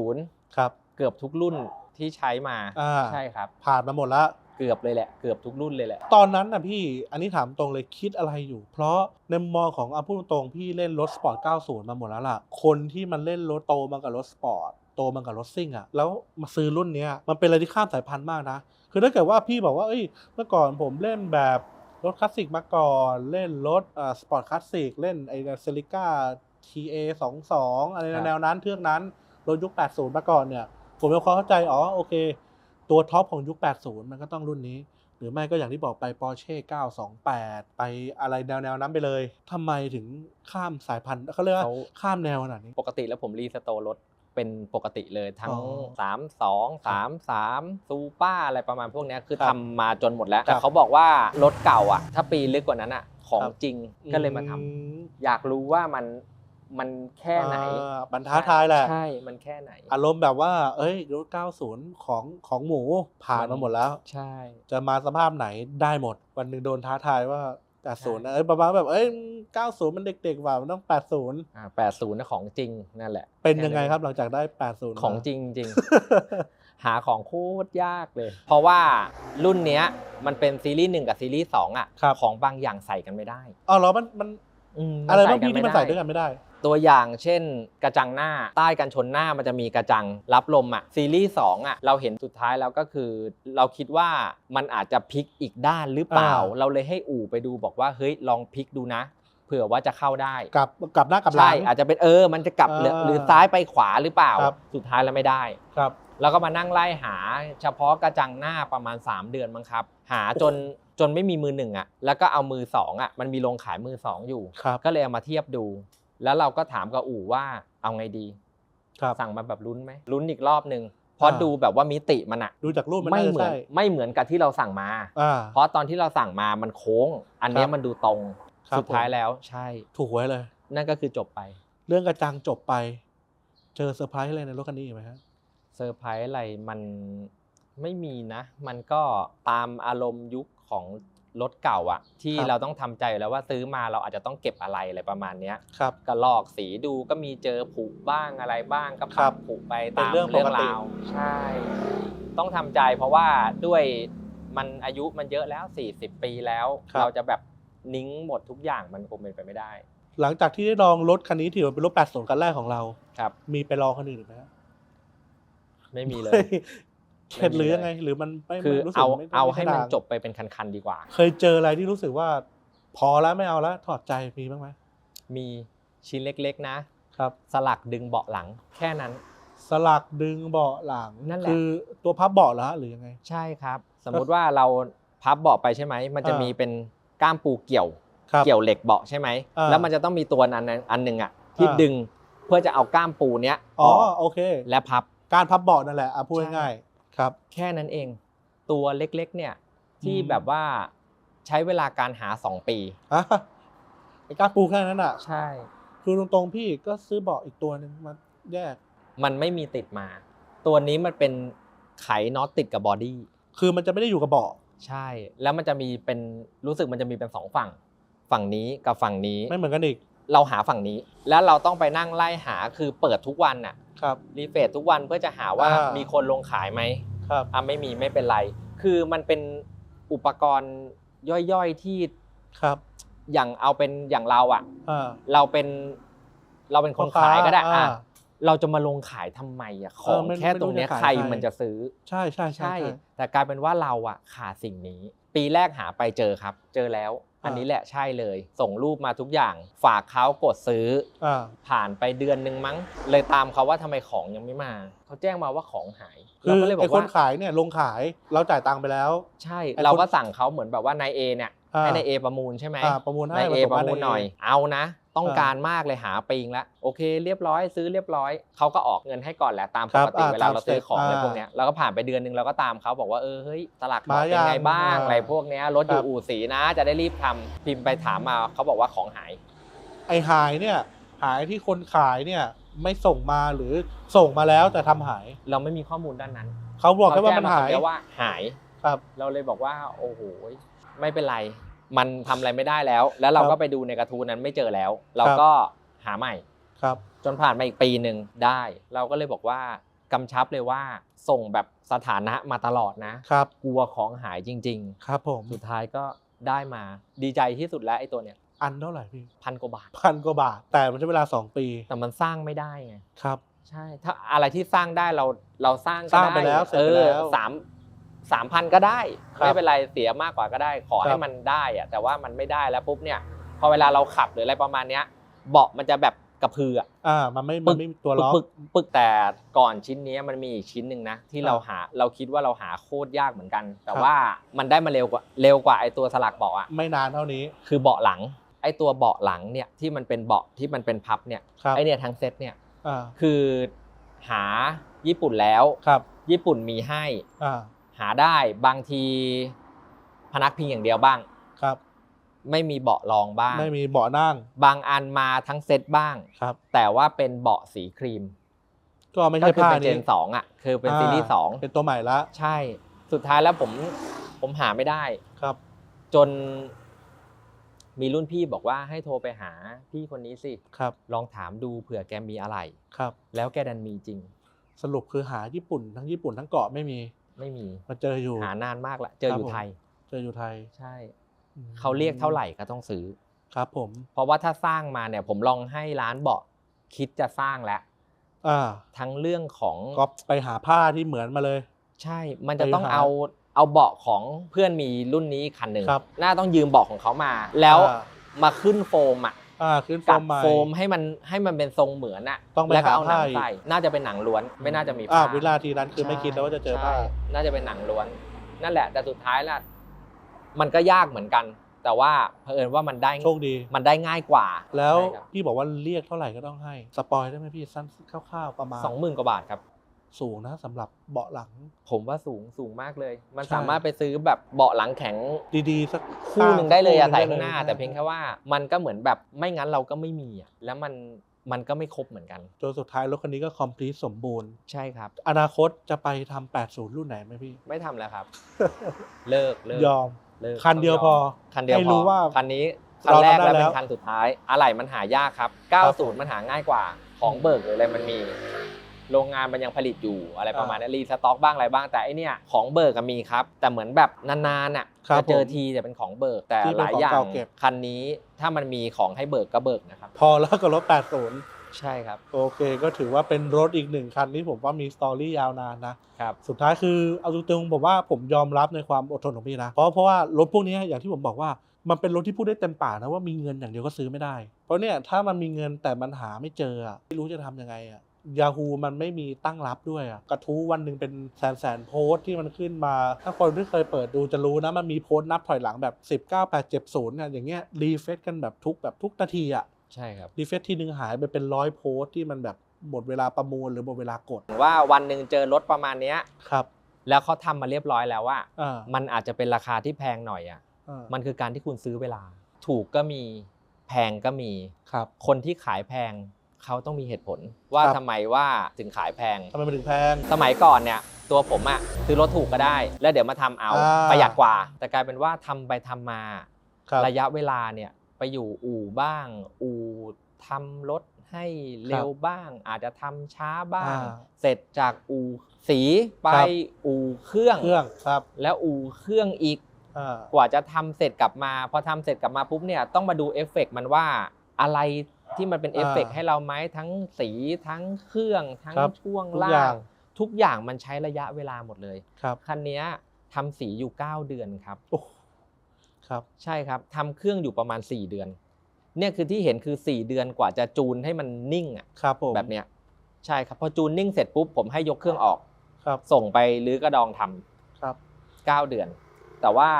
Speaker 2: 90
Speaker 1: ครับ
Speaker 2: เกือบทุกรุ่นที่ใช้มา
Speaker 1: อ่า
Speaker 2: ใช่ครับ
Speaker 1: ผ่านมาหมดแล้ว
Speaker 2: เกือบเลยแหละ เกือบทุกรุ่นเลยแหละ
Speaker 1: ตอนนั้นนะพี่ อันนี้ถามตรงเลยคิดอะไรอยู่ เพราะในมุมมองของอาพูดตรงๆพี่เล่นรถสปอร์ต 90 มาหมดแล้วล่ะ คนที่มันเล่นรถโตมากับรถสปอร์ต โตมากับรถซิ่งอะ่ะแล้วมาซื้อรุ่นเนี้ยมันเป็นอะไรที่ข้ามสายพันธุ์มากนะ คือถ้าเกิดว่าพี่บอกว่าเอ้ยเมื่อก่อนผมเล่นแบบรถคลาสสิกมาก่อน เล่นรถอ่าสปอร์ตคลาสสิกเล่นไอ้เซลิก้า TA 22อะไร
Speaker 2: ครับ
Speaker 1: แนวนั้นเทือกนั้นรถยุค 80 มาก่อนเนี่ย ผมมีความเข้าใจ อ๋อ โอเค ตัวท็อปของยุค 80 มันก็ต้องรุ่นนี้ หรือไม่ก็อย่างที่บอกไป Porsche 928 ไปอะไรแนวๆนั้นไปเลย ทำไมถึงข้ามสายพันธุ์เขาเรียกว่า
Speaker 2: เขา
Speaker 1: ข้ามแนวขนาดนี้
Speaker 2: ปกติแล้วผมรีสโตร์รถ เป็นปกติเลยทั้ง
Speaker 1: อ๋อ
Speaker 2: 3 2 3 3ซูป้าอะไรประมาณพวกเนี้ยคือ
Speaker 1: ครับ
Speaker 2: ทำมาจนหมดแล้ว
Speaker 1: ครับ
Speaker 2: แต่เขาบอกว่ารถเก่าอะ ถ้าปีลึกกว่านั้นอะ ของ
Speaker 1: ครับ
Speaker 2: จริงก็เลยมาทำ
Speaker 1: อืม
Speaker 2: อยากรู้ว่ามันมันแค่ไหน
Speaker 1: อ่าบรรท้าทายแหละ
Speaker 2: ใช่มันแค่ไหน
Speaker 1: อารมณ์แบบว่า เอ้ยรถ90 ของของหมูผ่านมาหมดแล้ว
Speaker 2: ใช่
Speaker 1: จะมาสภาพไหนได้หมด วันหนึ่งโดนท้าทายว่า 80
Speaker 2: ใช่
Speaker 1: นะเอ้ยประมาณแบบเอ้ย90มันเด็กๆว่ะมันต้อง80
Speaker 2: อ่าแปดศูนย์ของจริงนั่นแหละ
Speaker 1: เป็นยังไงครับหลังจากได้80
Speaker 2: ของจริงจริงหาของโคตรยากเลย เพราะว่ารุ่นเนี้ยมันเป็นซีรีส์หนึ่งกับซีรีส์สองอะ
Speaker 1: ครับ
Speaker 2: ของบางอย่างใส่กันไม่ได้
Speaker 1: อ๋อเหรอมันมัน
Speaker 2: ม
Speaker 1: อะไรบ้าง
Speaker 2: กั
Speaker 1: พี่ที่มันใส่ด้วยกันไม่ได้
Speaker 2: ตัวอย่างเช่นกระจังหน้าใต้กันชนหน้ามันจะมีกระจังรับลมอะซีรีส์สองอะเราเห็นสุดท้ายแล้วก็คือ เราคิดว่ามันอาจจะพลิกอีกด้านหรือเปล่า
Speaker 1: อ่า
Speaker 2: เราเลยให้อู่ไปดูบอกว่าเฮ้ยลองพลิกดูนะ เผื่อว่าจะเข้าได้
Speaker 1: กลับกลับหน้ากลับหลั
Speaker 2: ใช่
Speaker 1: ง
Speaker 2: อาจจะเป็นเออมันจะกลับหรือ
Speaker 1: อ่า
Speaker 2: หรือซ้ายไปขวาหรือเปล่า
Speaker 1: ครับ
Speaker 2: สุดท้ายแล้วไม่ได้
Speaker 1: ครับ
Speaker 2: แล้วก็มานั่งไล่หาเฉพาะกระจังหน้าประมาณ 3 เดือนมั้งครับ หาจนจนไม่มีมือหนึ่งอะแล้วก็เอามือสองอะมันมีโรงขายมือสองอยู่
Speaker 1: ครับ
Speaker 2: ก็เลยเอามาเทียบดู แล้วเราก็ถามกับอู่ว่าเอาไงดี
Speaker 1: ครับ
Speaker 2: สั่งมาแบบลุ้นไหมลุ้นอีกรอบหนึ่งเพราะ
Speaker 1: อ่า
Speaker 2: ดูแบบว่ามิติมันอะ
Speaker 1: ดูจากรูปมัน
Speaker 2: ไม่
Speaker 1: น่าจะ
Speaker 2: เหมือน
Speaker 1: ใช่
Speaker 2: ไม่เหมือนกับที่เราสั่งมา
Speaker 1: อ่า
Speaker 2: เพราะตอนที่เราสั่งมามันโค้ง อันเนี้ย
Speaker 1: ครับ
Speaker 2: มันดูตรง
Speaker 1: ครับ
Speaker 2: สุดท้าย
Speaker 1: ผม
Speaker 2: แล้วใช่
Speaker 1: ถูกหวยเลย
Speaker 2: นั่นก็คือจบไป
Speaker 1: เรื่องกระจังจบไป เจอเซอร์ไพรส์อะไรในรถคันนี้อีกไหมฮะ
Speaker 2: เซอร์ไพรส์อะไรมันไม่มีนะ มันก็ตามอารมณ์ยุคของ รถเก่าอะที่
Speaker 1: ครับ
Speaker 2: เราต้องทำใจอยู่แล้วว่าซื้อมาเราอาจจะต้องเก็บอะไรอะไรประมาณเนี้ย
Speaker 1: ครับ
Speaker 2: ก็ลอกสีดูก็มีเจอผุบ้างอะไรบ้างก็
Speaker 1: ครั
Speaker 2: ปั
Speaker 1: บ
Speaker 2: บผุไป
Speaker 1: เป็น
Speaker 2: ตาม
Speaker 1: เรื่อง
Speaker 2: เรื่อง
Speaker 1: ปกติ
Speaker 2: ราวใช่ ต้องทำใจเพราะว่าด้วยมันอายุมันเยอะแล้ว 40 ปีแล้ว เราจะแบบนิ้งหมดทุกอย่างมันคงเป็นไปไม่ได้
Speaker 1: หลังจากที่ได้ลองรถคันนี้ถือว่าเป็นรถ80คันแรกของเรา
Speaker 2: ครับ
Speaker 1: มีไปลองคันอื่นอีกไหมฮะ
Speaker 2: ไม่มีเลย
Speaker 1: เข็ดหรือยังไง หรือมันไม่
Speaker 2: คือ
Speaker 1: รู้สึก
Speaker 2: เอา
Speaker 1: ไม่
Speaker 2: เอาให้มัน
Speaker 1: ไทาง
Speaker 2: จบไปเป็นคันๆดีกว่า
Speaker 1: เคยเจออะไรที่รู้สึกว่า พอแล้วไม่เอาแล้วถอดใจมีบ้างไหม
Speaker 2: มีชิ้นเล็กๆนะ
Speaker 1: ครับ
Speaker 2: สลักดึงเบาะหลัง แค่นั้น
Speaker 1: สลักดึงเบาะหลัง
Speaker 2: นั่นแหละ
Speaker 1: คือตัวพับเบาะเหรอฮะหรือยังไง
Speaker 2: ใช่ครับ สมมุติว่าเราพับเบาะไปใช่ไหมมันจะ
Speaker 1: อ่ามี
Speaker 2: มีเป็นก้ามปูเกี่ยว
Speaker 1: ครับ
Speaker 2: เกี่ยวเหล็กเบาะใช่ไหม
Speaker 1: อ่า
Speaker 2: แล้วมันจะต้องมีตัวนั้นอันหนึ่งอะที่
Speaker 1: อ่า
Speaker 2: ดึงเพื่อจะเอาก้ามปูเนี้ย
Speaker 1: อ๋อ
Speaker 2: ออก
Speaker 1: โอเค
Speaker 2: และพับ
Speaker 1: การพับเบาะนั่นแหละอะพูด
Speaker 2: ใช่
Speaker 1: ง่ายๆ ครับ
Speaker 2: แค่นั้นเอง ตัวเล็กๆ เนี่ยที่
Speaker 1: อืม
Speaker 2: แบบว่าใช้เวลาการหา2ปี
Speaker 1: อะไอ้ก้าปูแค่นั้นอะ
Speaker 2: ใช่
Speaker 1: คือตรงๆพี่ก็ซื้อเบาะอีกตัวหนึ่งมาแยก
Speaker 2: มันไม่มีติดมา ตัวนี้มันเป็นไขน็อตติดกับบอดี้
Speaker 1: คือมันจะไม่ได้อยู่กับเบาะ
Speaker 2: ใช่ แล้วมันจะมีเป็นรู้สึกมันจะมีเป็นสองฝั่ง ฝั่งนี้กับฝั่งนี้
Speaker 1: ไม่เหมือนกันอีก
Speaker 2: เราหาฝั่งนี้ แล้วเราต้องไปนั่งไล่หาคือเปิดทุกวันน่ะ
Speaker 1: ครับ
Speaker 2: รีเฟรชทุกวันเพื่อจะหาว่า
Speaker 1: อ่ามี
Speaker 2: มีคนลงขายไหม
Speaker 1: ครับ
Speaker 2: อะไม่มีไม่เป็นไร คือมันเป็นอุปกรณ์ย่อยๆที่
Speaker 1: ครับ
Speaker 2: อย่างเอาเป็นอย่างเราอะ
Speaker 1: อ่า
Speaker 2: เราเป็นเราเป็นคน
Speaker 1: พ่อค้า
Speaker 2: ขายก็ได้อะ
Speaker 1: อ่า
Speaker 2: เราจะมาลงขายทำไมอะข
Speaker 1: เอ
Speaker 2: อ
Speaker 1: องไม่
Speaker 2: แค่ตรงเนี้ย
Speaker 1: ไม่รู้จะ
Speaker 2: ใคร
Speaker 1: ขายใคร
Speaker 2: มันจะซื้อ
Speaker 1: ใช่ใช่ใช่
Speaker 2: ใช่
Speaker 1: ใช่
Speaker 2: แต่กลายเป็นว่าเราอะขาดสิ่งนี้ ปีแรกหาไปเจอครับ เจอแล้ว อันนี้แหละใช่เลย ส่งรูปมาทุกอย่าง ฝากเขากดซื้อ
Speaker 1: อ่า
Speaker 2: ผ่านไปเดือนหนึ่งมั้ง เลยตามเขาว่าทำไมของยังไม่มา เขาแจ้งมาว่าของหาย
Speaker 1: คื
Speaker 2: เรา
Speaker 1: อ
Speaker 2: ก็เลยบอ
Speaker 1: ไอ้
Speaker 2: ก
Speaker 1: คน
Speaker 2: ว่า
Speaker 1: ขายเนี่ยลงขายเราจ่ายตังค์ไปแล้ว
Speaker 2: ใช่
Speaker 1: ไอ้คน
Speaker 2: เราก็สั่งเขาเหมือนแบบว่านายเอเนี่ย
Speaker 1: อ่า
Speaker 2: ให้นายเอประมูลใช่ไหม
Speaker 1: อ่าประมูลให้
Speaker 2: นายเอ
Speaker 1: ผส
Speaker 2: ประ
Speaker 1: ว่
Speaker 2: มูล
Speaker 1: ให
Speaker 2: น่อยเอานะ ต้อง
Speaker 1: อ่า
Speaker 2: การมากเลยหาปิงแล้วโอเค เรียบร้อยซื้อเรียบร้อยเขาก็ออกเงินให้ก่อนแหละตาม
Speaker 1: ค
Speaker 2: ป
Speaker 1: รับ
Speaker 2: กติ
Speaker 1: อ่า
Speaker 2: เวลา
Speaker 1: ตาม
Speaker 2: เราซื้อของ
Speaker 1: สเต็ป
Speaker 2: อะไร
Speaker 1: อ่า
Speaker 2: พวกเนี้ยเราก็ผ่านไปเดือนหนึงเราก็ตามเขาบอกว่าเออเฮ้ยสลัก
Speaker 1: มา
Speaker 2: เป็นไง
Speaker 1: ยัง
Speaker 2: บ้าง
Speaker 1: อ่า
Speaker 2: อะไรพวกเนี้ยรถอ
Speaker 1: ครั
Speaker 2: ยู่
Speaker 1: บ
Speaker 2: อู่สีนะ จะได้รีบทำพิมพ์ไปถามมาเขาบอกว่าของหาย
Speaker 1: ไอ้หายเนี่ยหายที่คนขายเนี่ยไม่ส่งมาหรือส่งมาแล้วแต่ทำหาย
Speaker 2: เราไม่มีข้อมูลด้านนั้น
Speaker 1: เขาบอกแค่ว่ามัน
Speaker 2: เข
Speaker 1: หาย
Speaker 2: แจ้งคำเดียวว่าหาย
Speaker 1: ครับ
Speaker 2: เราเลยบอกว่า โอ้โหไม่เป็นไร มันทำอะไรไม่ได้แล้ว แล้วเรา
Speaker 1: ครับ
Speaker 2: ก็ไปดูในกระทู้นั้นไม่เจอแล้ว เราก็หาใหม่
Speaker 1: ครับ
Speaker 2: จนผ่านมาอีกปีหนึ่งได้ เราก็เลยบอกว่ากำชับเลยว่าส่งแบบสถานะมาตลอดนะ
Speaker 1: ครับ
Speaker 2: กลัวของหายจริง
Speaker 1: ครับผม
Speaker 2: ๆ สุดท้ายก็ได้มาดีใจที่สุดแล้วไอ้ตัวเนี้ย
Speaker 1: อันเท่าไหร่พี่
Speaker 2: พันกว่าบาท
Speaker 1: พันกว่าบาท แต่มันใช้เวลา 2 ปี
Speaker 2: แต่มันสร้างไม่ได้ไง
Speaker 1: ครับ
Speaker 2: ใช่ ถ้าอะไรที่สร้างได้เราเราสร้างก็
Speaker 1: สร้างไป
Speaker 2: ได้
Speaker 1: แล้วเสร็จ
Speaker 2: เอ
Speaker 1: ไป
Speaker 2: อ
Speaker 1: แล้ว
Speaker 2: สาม สามพันก็ได้
Speaker 1: ครับ
Speaker 2: ไม่เป็นไรเสียมากกว่าก็ได้ ขอ
Speaker 1: ครั
Speaker 2: ให้
Speaker 1: บ
Speaker 2: มันได้อะแต่ว่ามันไม่ได้แล้วปุ๊บเนี่ยพอเวลาเราขับหรืออะไรประมาณเนี้ยเบาะมันจะแบบกระพืออะ
Speaker 1: อ่า มันไม่ มันไม่มีตัวล็อก
Speaker 2: ปึกปึกแต่ก่อนชิ้นนี้มันมีอีกชิ้นหนึ่งนะ ที่
Speaker 1: ครับ
Speaker 2: เราหาเราคิดว่าเราหาโคตรยากเหมือนกัน แต่
Speaker 1: ครับ
Speaker 2: ว่ามันได้มาเร็วกว่าเร็วกว่าไอตัวสลักเบาะอะ
Speaker 1: ไม่นานเท่านี้
Speaker 2: คือเบาะหลัง ไอตัวเบาะหลังเนี่ยที่มันเป็นเบาะที่มันเป็นพับเนี่ย
Speaker 1: ครับ
Speaker 2: ไอเนี่ยทั้งเซ็ตเนี่ย
Speaker 1: อ่า
Speaker 2: คือหาญี่ปุ่นแล้ว
Speaker 1: ครับ
Speaker 2: ญี่ปุ่นมีให้
Speaker 1: อ่า
Speaker 2: หาได้บางทีพนักพิงอย่างเดียวบ้าง
Speaker 1: ครับ
Speaker 2: ไม่มีเบาะรองบ้าง
Speaker 1: ไม่มีเบาะนั่ง
Speaker 2: บางอันมาทั้งเซ็ตบ้าง
Speaker 1: ครับ
Speaker 2: แต่ว่าเป็นเบาะสีครีม
Speaker 1: ก็ไม่
Speaker 2: ก็
Speaker 1: ใช่
Speaker 2: คือ
Speaker 1: ผ้า
Speaker 2: เป็นเจ
Speaker 1: นี้
Speaker 2: นสองอะ คือเป็นซีรีส์สอง
Speaker 1: เป็นตัวใหม่ละ
Speaker 2: ใช่ สุดท้ายแล้วผมผมหาไม่ได้
Speaker 1: ครับ
Speaker 2: จนมีรุ่นพี่บอกว่าให้โทรไปหาพี่คนนี้สิ
Speaker 1: ครับ
Speaker 2: ลองถามดูเผื่อแกมีอะไร
Speaker 1: ครับ
Speaker 2: แล้วแกดันมีจริง
Speaker 1: สรุปคือหาญี่ปุ่นทั้งญี่ปุ่นทั้งเกาะไม่มี
Speaker 2: ไม่มี
Speaker 1: มาเจออยู่
Speaker 2: หานานมากละเจออยู่
Speaker 1: ครับผม
Speaker 2: ไทย
Speaker 1: เจออยู่ไทย
Speaker 2: ใช่
Speaker 1: อืม
Speaker 2: เขาเรียกเท่าไหร่ก็ต้องซื้อ
Speaker 1: ครับผม
Speaker 2: เพราะว่าถ้าสร้างมาเนี่ย ผมลองให้ร้านเบาะคิดจะสร้างแล้ว
Speaker 1: อ่า
Speaker 2: ทั้งเรื่องของ
Speaker 1: ก็ไปหาผ้าที่เหมือนมาเลย
Speaker 2: ใช่ มันจะต้อง
Speaker 1: ไปหา
Speaker 2: เอาเอาเบาะของเพื่อนมีรุ่นนี้คันหนึ่ง
Speaker 1: ครับ
Speaker 2: น่าต้องยืมเบาะของเขามา แล้ว
Speaker 1: อ่า
Speaker 2: มาขึ้นโฟมอะ
Speaker 1: อ่าขึ้นโฟ
Speaker 2: กั
Speaker 1: มใหม่
Speaker 2: โฟมให้มันให้มันเป็นทรงเหมือนอะ
Speaker 1: ต้องไป
Speaker 2: แล้วก็เอา
Speaker 1: หา
Speaker 2: หนัง
Speaker 1: ผ้าอีก
Speaker 2: ใส่น่าจะเป็นหนังล้วนไม่น่าจะมี
Speaker 1: อ่า
Speaker 2: ผ้า
Speaker 1: วินาทีนั้นคือไม่คิดแล้วว่าจะเจอผ้า
Speaker 2: ใช่น่าจะเป็นหนังล้วน นั่นแหละ แต่สุดท้ายแล้วมันก็ยากเหมือนกัน แต่ว่าเผอิญว่ามันได้
Speaker 1: โชคดี
Speaker 2: มันได้ง่ายกว่า
Speaker 1: แล้ว
Speaker 2: ใช่ครับ
Speaker 1: พี่บอกว่าเรียกเท่าไหร่ก็ต้องให้ สปอยได้ไหมพี่สั้นคร่าวๆประมาณ
Speaker 2: สองหมื่นกว่าบาทครับ
Speaker 1: สูงนะสำหรับเบาะหลัง
Speaker 2: ผมว่าสูงสูงมากเลย มัน
Speaker 1: ใช่
Speaker 2: สามารถไปซื้อแบบเบาะหลังแข็ง
Speaker 1: ดีๆสัก
Speaker 2: คู่หนึ่งได้เลยอะ
Speaker 1: คู่
Speaker 2: ใส่
Speaker 1: นึ่
Speaker 2: ข้างหน้า
Speaker 1: ได้ลย
Speaker 2: แต่เพียงแค่ว่ามันก็เหมือนแบบไม่งั้นเราก็ไม่มีอะแล้วมันมันก็ไม่ครบเหมือนกัน
Speaker 1: จนสุดท้ายรถคันนี้ก็คอมพลีทสมบูรณ์
Speaker 2: ใช่ครับ
Speaker 1: อนาคตจะไปทำ80 รุ่นไหนไหมพี่
Speaker 2: ไม่ทำแล้วครับ เลิกเลิก
Speaker 1: ยอม
Speaker 2: เลิก
Speaker 1: คันเดียว
Speaker 2: ต้ง
Speaker 1: พอ
Speaker 2: คันเดียว
Speaker 1: ให้
Speaker 2: พ
Speaker 1: รู้
Speaker 2: อ
Speaker 1: ว่า
Speaker 2: คันนี้คัน
Speaker 1: เรา
Speaker 2: แรก
Speaker 1: ทำได้
Speaker 2: และ
Speaker 1: แล้
Speaker 2: เป็
Speaker 1: ว
Speaker 2: นคันสุดท้าย อะไหล่มันหายากครับ 90 มันหาง่ายกว่า ของเบิกหรืออะไรมันมี โรงงานมันยังผลิตอยู่อะไรประมาณนี้รีสต็อกบ้างอะไรบ้างแต่ไอเนี่ยของเบิกก็มีครับ แต่เหมือนแบบนานๆอะ
Speaker 1: ครับ
Speaker 2: จะเจอ
Speaker 1: ผม
Speaker 2: ทีจะเป็นของเบิกแต่
Speaker 1: ที่
Speaker 2: ห
Speaker 1: เป็น
Speaker 2: ลาย
Speaker 1: ของ
Speaker 2: อย่าง
Speaker 1: เก่าเก็บ
Speaker 2: คันนี้ถ้ามันมีของให้เบิกก็เบิกนะครับ
Speaker 1: พอแล้วกับรถ80
Speaker 2: ใช่ครับ
Speaker 1: โอเคก็ถือว่าเป็นรถอีกหนึ่งคันที่ผมว่ามีสตอรี่ยาวนานนะ
Speaker 2: ครับ
Speaker 1: สุดท้ายคือเอาตรงๆผมว่าผมยอมรับในความอดทนของพี่นะ เพราะเพราะว่ารถพวกนี้อย่างที่ผมบอกว่ามันเป็นรถที่พูดได้เต็มปากนะว่ามีเงินอย่างเดียวก็ซื้อไม่ได้ เพราะเนี่ยถ้ามันมีเงินแต่มันหาไม่เจออะไม่รู้จะทำยังไงอะ ยาฮูมันไม่มีตั้งรับด้วยอะกระทู้วันหนึ่งเป็นแสนแสนๆโพสต์ที่มันขึ้นมา ถ้าคนที่เคยเปิดดูจะรู้นะ มันมีโพสต์นับถอยหลังแบบ10 9 8 7 0เนี่ยอย่างเงี้ยรีเฟซกันแบบทุกแบบทุกนาทีอะ
Speaker 2: ใช่ครับ
Speaker 1: รีเฟซทีนึงหายไปเป็นร้อยโพสต์ที่มันแบบหมดเวลาประมูลหรือหมดเวลากด
Speaker 2: ว่าวันหนึ่งเจอรถประมาณเนี้ย
Speaker 1: ครับ
Speaker 2: แล้วเขาทำมาเรียบร้อยแล้วว่า
Speaker 1: อ่า
Speaker 2: มันอาจจะเป็นราคาที่แพงหน่อยอะ
Speaker 1: อ่า
Speaker 2: มันคือการที่คุณซื้อเวลา ถูกก็มีแพงก็มี
Speaker 1: ครับ
Speaker 2: คนที่ขายแพง เขาต้องมีเหตุผลว่า
Speaker 1: ครับ
Speaker 2: ทำไมว่าถึงขายแพง
Speaker 1: ทำไมมันถึงแพง
Speaker 2: สมัยก่อนเนี่ยตัวผมอะซื้อรถถูกก็ได้ แล้วเดี๋ยวมาทำเอา
Speaker 1: อ่า
Speaker 2: ประหยัดกว่า แต่กลายเป็นว่าทำไปทำมา
Speaker 1: ครับ
Speaker 2: ระยะเวลาเนี่ยไปอยู่อู่บ้าง อู่ทำรถให้เร็วบ้าง อาจจะทำช้าบ้าง
Speaker 1: อ่า
Speaker 2: เสร็จจากอู่สีไป
Speaker 1: ครับ
Speaker 2: อู่เครื่อง
Speaker 1: เครื่องครับ
Speaker 2: แล้วอู่เครื่องอีก
Speaker 1: อ่า
Speaker 2: กว่าจะทำเสร็จกลับมา พอทำเสร็จกลับมาปุ๊บเนี่ยต้องมาดูเอฟเฟกต์มันว่าอะไร ที่มันเป็นเอฟเฟกต์
Speaker 1: อ่า
Speaker 2: ให้เราไหมทั้งสีทั้งเครื่องทั้ง
Speaker 1: ครับ
Speaker 2: ช่วง
Speaker 1: ทุก
Speaker 2: ล่า
Speaker 1: อย่าง
Speaker 2: งทุกอย่างมันใช้ระยะเวลาหมดเลย
Speaker 1: ครับ
Speaker 2: คันเนี้ยทำสีอยู่ 9 เดือนครับ
Speaker 1: โอ้ครับ
Speaker 2: ใช่ครับทำเครื่องอยู่ประมาณ 4 เดือน เนี่ยคือที่เห็นคือ 4 เดือนกว่าจะจูนให้มันนิ่งอะ
Speaker 1: ครับผม
Speaker 2: แบบเนี้ยใช่ครับพอจูนนิ่งเสร็จปุ๊บผมให้ยกเครื่องออก
Speaker 1: ครับ
Speaker 2: ส่งไปรื้อกระดองทำ
Speaker 1: ครับ
Speaker 2: 9 เดือน แต่ว่า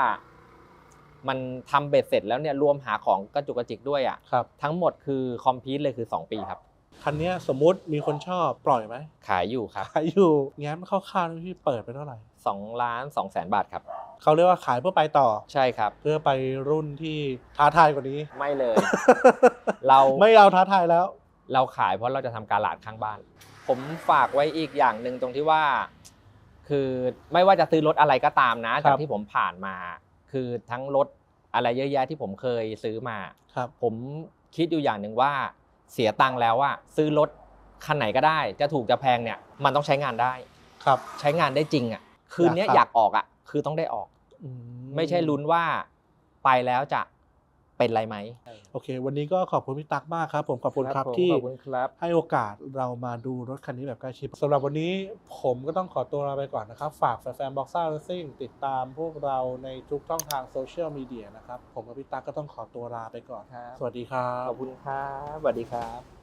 Speaker 2: มันทำเบ็ดเสร็จแล้วเนี่ยรวมหาของกระจุกกระจิกด้วยอะ
Speaker 1: ครับ
Speaker 2: ทั้งหมดคือคอมพิวเลยคือ 2 ปีครับ
Speaker 1: คันเนี้ยสมมุติมีคนชอบปล่อยไหม
Speaker 2: ขายอยู่ครับ
Speaker 1: ขายอยู่แง้มคร่าวๆนี่พี่เปิดไปเท่าไหร่
Speaker 2: 2ล้าน2แสนบาทครับ
Speaker 1: เขาเรียกว่าขายเพื่อไปต่อ
Speaker 2: ใช่ครับ
Speaker 1: เพื่อไปรุ่นที่ท้าทายกว่านี้
Speaker 2: ไม่เลย เรา
Speaker 1: ไม่เอาท้าทายแล้ว
Speaker 2: เราขายเพราะเราจะทำการหลาดข้างบ้าน ผมฝากไว้อีกอย่างหนึ่งตรงที่ว่า คือไม่ว่าจะซื้อรถอะไรก็ตามนะ
Speaker 1: ครั
Speaker 2: จาก
Speaker 1: บ
Speaker 2: ที่ผมผ่านมา คือทั้งรถอะไรเยอะแยะที่ผมเคยซื้อมา
Speaker 1: ครับ
Speaker 2: ผมคิดอยู่อย่างหนึ่งว่าเสียตังค์แล้วอะซื้อรถคันไหนก็ได้ จะถูกจะแพงเนี่ยมันต้องใช้งานได้
Speaker 1: ครับ
Speaker 2: ใช้งานได้จริงอะคืนเนี้ย
Speaker 1: ครับ
Speaker 2: อยากออกอะคือต้องได้ออก
Speaker 1: อื
Speaker 2: ไม่ใช่ลุ้นว่าไปแล้วจะ เป็นไรไหม
Speaker 1: โอเค วันนี้ก็ขอบคุณพี่ตั๊กมากครับ ผมขอบคุณครับ
Speaker 2: ผม
Speaker 1: ที่
Speaker 2: ขอบคุณครับ
Speaker 1: ให้โอกาสเรามาดูรถคันนี้แบบใกล้ชิดสำหรับวันนี้ผมก็ต้องขอตัวลาไปก่อนนะครับ ฝากแฟนๆบ็อกซ่าเรซิ่งติดตามพวกเราในทุกช่องทางโซเชียลมีเดียนะครับ ผมกับพี่ตั๊กก็ต้องขอตัวลาไปก่อน
Speaker 2: ครับ
Speaker 1: สวัสดีครับ
Speaker 2: ขอบคุณครับ สวัสดีครับ